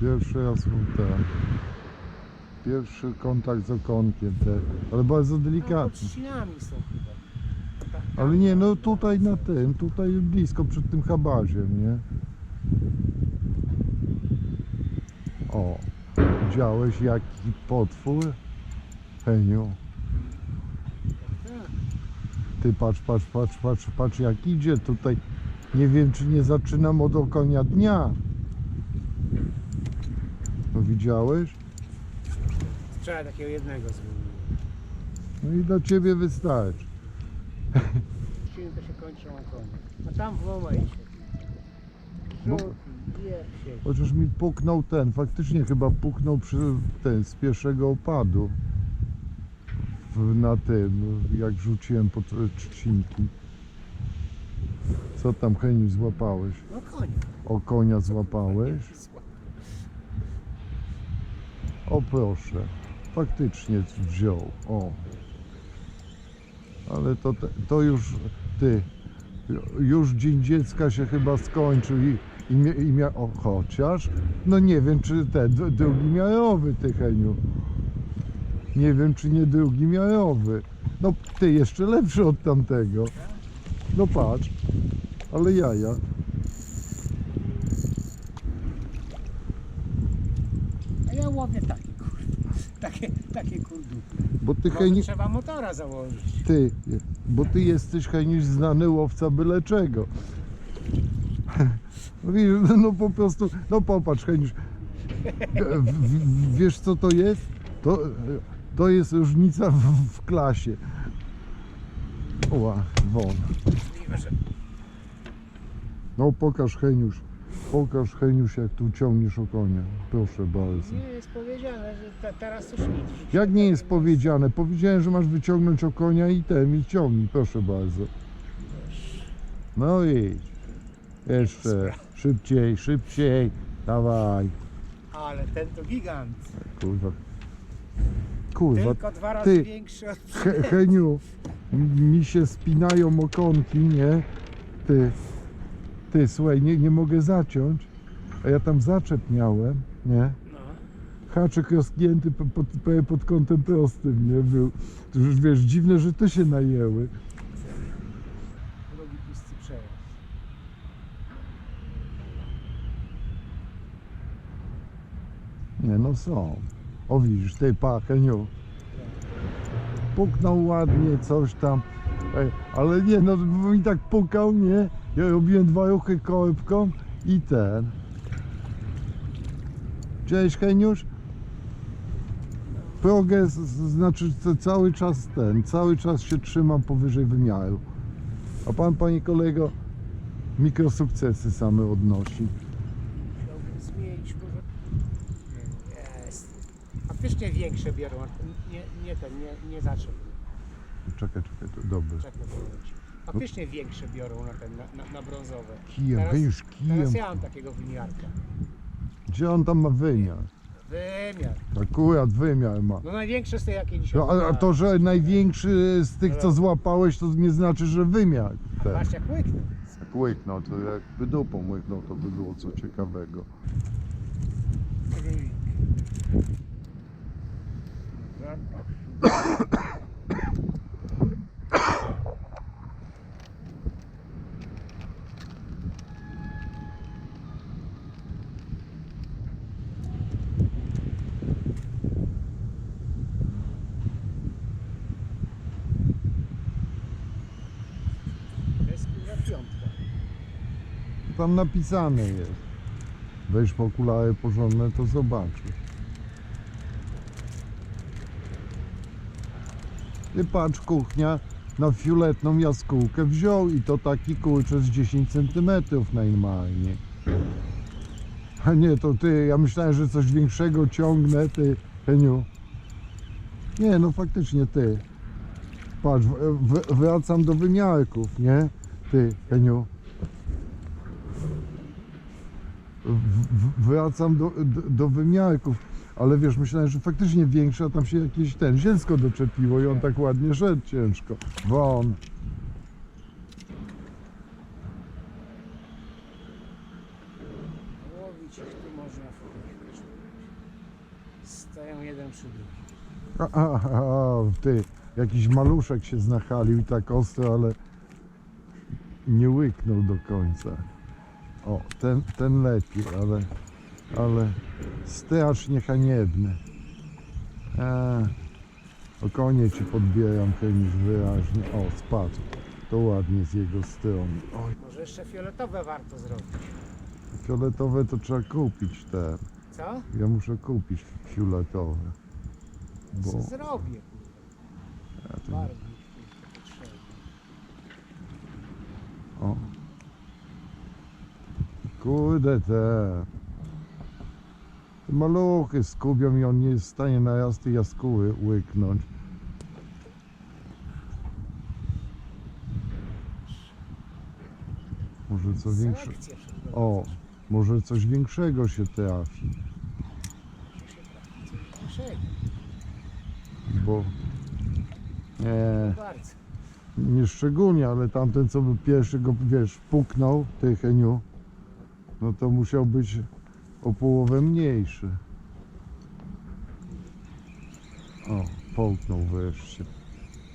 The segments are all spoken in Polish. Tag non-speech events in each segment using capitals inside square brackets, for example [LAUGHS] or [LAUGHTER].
Pierwszy raz ten. Pierwszy kontakt z okonkiem te, ale bardzo delikatny. trzcinami są chyba. Ale nie, no tutaj na tym, tutaj blisko przed tym habaziem, nie? O, widziałeś jaki potwór? Heniu, ty patrz, patrz, patrz, patrz, patrz jak idzie tutaj. Nie wiem czy nie zaczynam od okonia dnia. No widziałeś? Trzeba takiego jednego zmienić. No i dla ciebie wystarczy. Czym to się kończą okonie. A tam w momencie. No. Żółty, wiersie. Chociaż mi puknął ten, faktycznie chyba puknął przy ten z pierwszego opadu. W, na tym, jak rzuciłem pod e, trzcinki. Co tam Heniu złapałeś? No konia. O konia złapałeś? O proszę, faktycznie wziął. O. Ale to, to już ty. Już dzień dziecka się chyba skończył i, i, i mia, o, chociaż. No nie wiem czy ten drugi miarowy ty Heniu. Nie wiem czy nie drugi miarowy. No ty jeszcze lepszy od tamtego. No patrz. Ale jaja. Łowię takie kurwa. Takie, takie kurdupy. Bo ty Bo Heniu. trzeba motora założyć. Ty, bo ty jesteś Heniusz znany łowca byle czego. [LAUGHS] No widzisz, no po prostu, no popatrz Heniusz, w, w, wiesz co to jest? To, to jest różnica w, w klasie. Oła, won. Możliwe, że No pokaż Heniusz, pokaż Heniusz jak tu ciągniesz o konia. Proszę bardzo. nie jest powiedziane, że te, teraz już nic. Jak nie jest powiedziane? Powiedziałem, że masz wyciągnąć o konia i ten, i ciągnij, proszę bardzo. No idź. Jeszcze. Szybciej, szybciej. Dawaj. Ale ten to gigant. Kurwa. Kurwa. Tylko dwa razy ty. większy od He, Heniu, mi się spinają okonki, nie? Ty. Ty, słuchaj, nie, nie mogę zaciąć. A ja tam zaczep miałem, nie? No. haczyk rozgięty po- pod, pod, pod kątem prostym, nie był. To już wiesz, dziwne, że te się najęły. Drugi pusty przejazd. Nie no są. O widzisz, tej pacheniu. Puknął ładnie, coś tam. Ej, ale nie, no bo mi tak pukał, nie? Ja robiłem dwa ruchy kołybką i ten. Cześć Heniusz? Progres znaczy cały czas ten, cały czas się trzymam powyżej wymiaru. A pan, panie kolego, mikrosukcesy same odnosi. Chciałbym zmienić może. Jest. Faktycznie większe biorą. Nie, nie ten, nie, nie zaczął. Czekaj, czekaj, to dobre. Czekaj. Faktycznie większe biorą na ten, na, na, na brązowe. Kijem, Teraz- Heniusz, kijem. Teraz ja mam takiego wymiarka. Gdzie on tam ma wymiar? Wymiar. Akurat wymiar ma. No największe z tej jakie dzisiaj. No, a, a to, że największy z tych, co złapałeś, to nie znaczy, że wymiar. Ten. Patrz jak łyknął. Jak łyknął, to jakby dupą łyknął, to by było co ciekawego. To jest kurwa piątka. Tam napisane jest. Weź okulary porządne, to zobaczysz. Ty patrz, kuchnia na fioletną jaskółkę wziął i to taki kurczę z 10 cm najmalnie. A nie, to ty, ja myślałem, że coś większego ciągnę, ty, Heniu. Nie, no faktycznie ty. Patrz, wracam do wymiarków, nie? Ty, Heniu. Wracam do, do, do wymiarków, ale wiesz, myślałem, że faktycznie większe, a tam się jakieś ten zielsko doczepiło i on tak ładnie szedł ciężko. Won. Łowić ich tu można w przy drugim. A, a, a, a, ty, jakiś maluszek się znachalił i tak ostro, ale nie łyknął do końca. O, ten, ten lepiej, ale, ale strasznie haniebny. A, o konie ci podbieram już wyraźnie. O, spadł. To ładnie z jego strony. Oj, Może jeszcze fioletowe warto zrobić. fioletowe to trzeba kupić te. Co? Ja muszę kupić fioletowe. Bo Co zrobię, ja to nie Barwnik, kurwa, potrzebny. O. Kurde te. Te maluchy skubią i on nie jest w stanie na jasty jaskóły łyknąć. Może co większe. O, może coś większego się trafi, Może się trafi coś większego. bo nie, nie szczególnie, ale tamten co by pierwszy go, wiesz, puknął, ty Heniu, no to musiał być o połowę mniejszy. O, połknął wreszcie.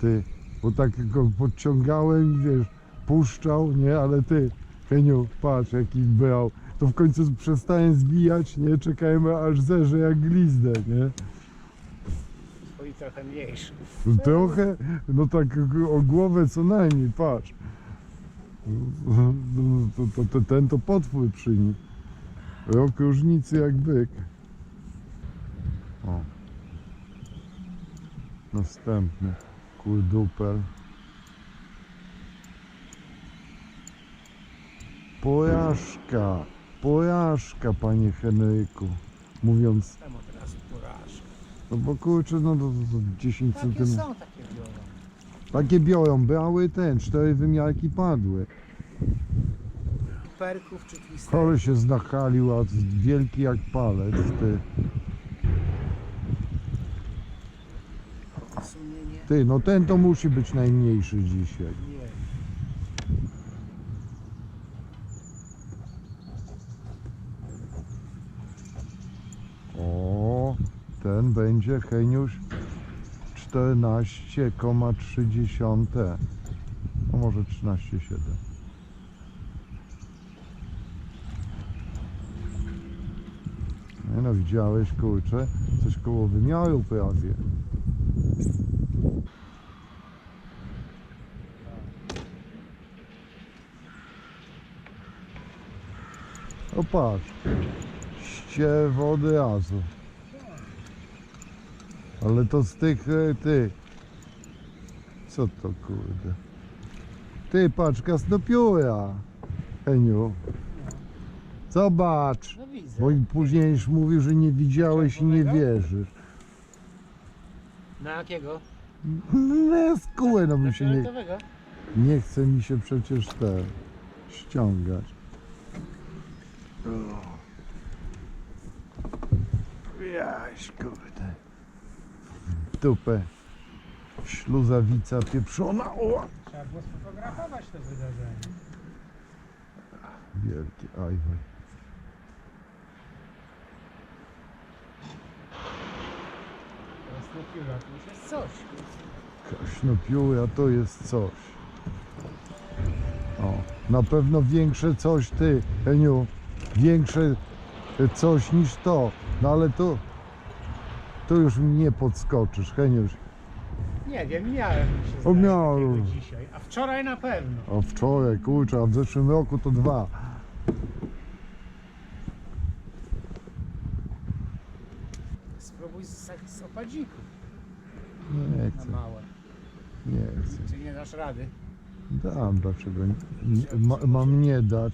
Ty, bo tak go podciągałem i wiesz, puszczał, nie, ale ty, Heniu, patrz jaki brał. To w końcu przestałem zbijać, nie, czekajmy aż zerze jak glizdę, nie. Twoi trochę mniejszy. Trochę, no tak o głowę co najmniej, patrz. To, to, to, ten to potwór przy nim. Rok różnicy jak byk. O. Następny kurdupel. Porażka, porażka panie Henryku. Mówiąc, Tam od razu porażka. no bo kurczę, no to, to, to 10 Takie centymetrów. Takie biorą. Brały ten, cztery wymiarki padły. Perków czy twisterów. Chory się znachalił, a wielki jak palec, ty. W sumie nie. Ty, no ten to musi być najmniejszy dzisiaj. Nie. O, ten będzie Heniuś 14,3. No może 13,7. Nie no, widziałeś, kurczę, coś koło wymiaru prawie. O patrz, ściewo od razu. Ale to z tych, e, ty. Co to kurde? Ty, patrz, kasnopióra. Heniu. Zobacz. No widzę. Bo i później już mówił, że nie widziałeś i nie Czerwonego? wierzysz. Na jakiego? No, skółę, no Na mi się nie, fioletowego? nie chce mi się przecież te ściągać. Jaś, kurde. Dupę. Śluzawica pieprzona. O! Trzeba było sfotografować to wydarzenie. Wielki ajwaj. Teraz no pióra, to już jest coś. Kaśnopióra to jest coś. O, na pewno większe coś ty, Heniu. Większe coś niż to. No ale to, to już nie podskoczysz, Heniuś. Nie wiem, miałem mi się O, zdaje miałem. takiego dzisiaj. A wczoraj na pewno. A wczoraj, kurczę, a w zeszłym roku to dwa. Spróbuj z, z opadziku Nie na chcę, małe. nie chcę. Czy nie dasz rady? Dam, dlaczego nie, nie, ma, mam nie dać.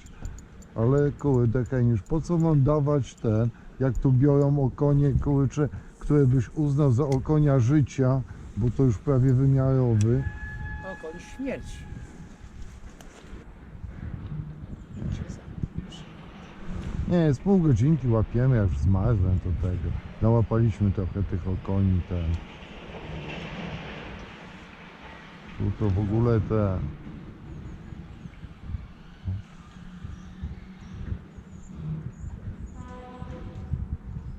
Ale kurde, Heniusz, po co mam dawać ten, jak tu biorą okonie, kurcze, które byś uznał za okonia życia, bo to już prawie wymiarowy. O, koń śmierci. Nie, z pół godzinki łapiemy, już zmarzłem to tego. Nałapaliśmy trochę tych okoni, ten. Tu to w ogóle te...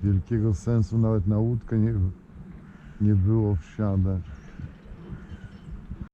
wielkiego sensu nawet na łódkę nie, nie było wsiadać.